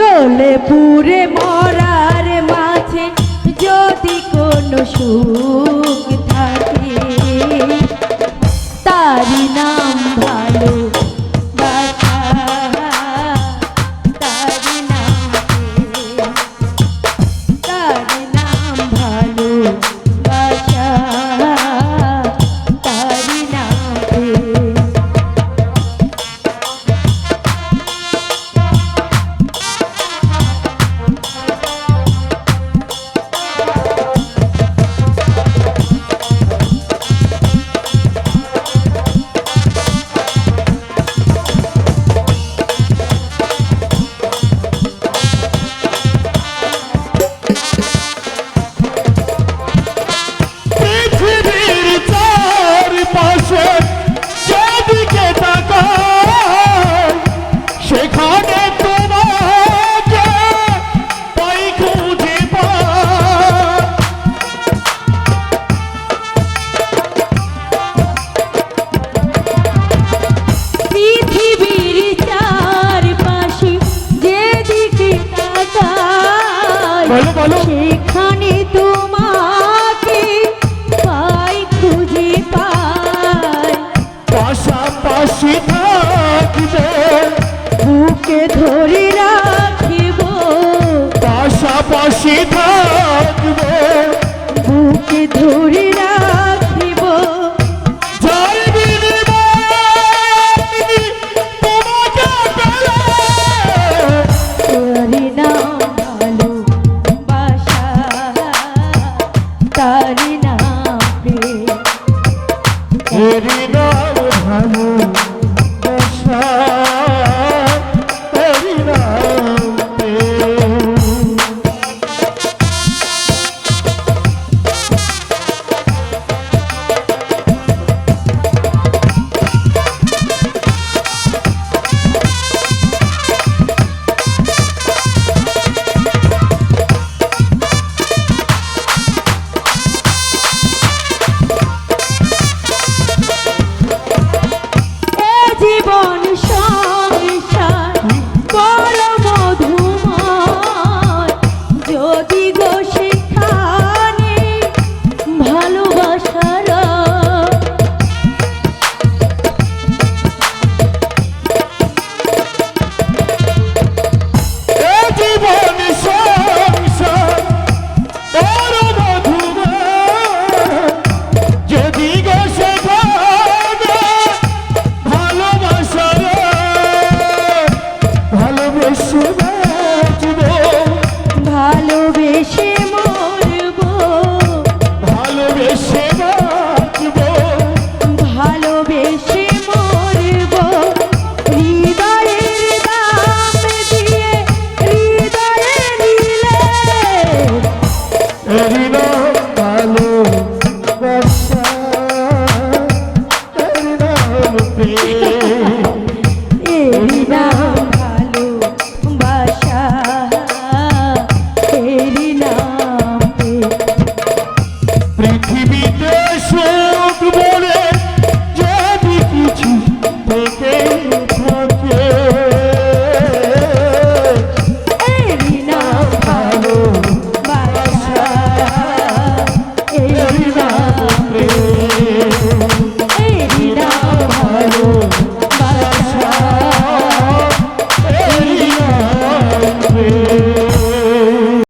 জলে পুরে মরার মাঝে যদি কোনো সুখ বলো বলো। এখানে হরিনাম ভালো no pé.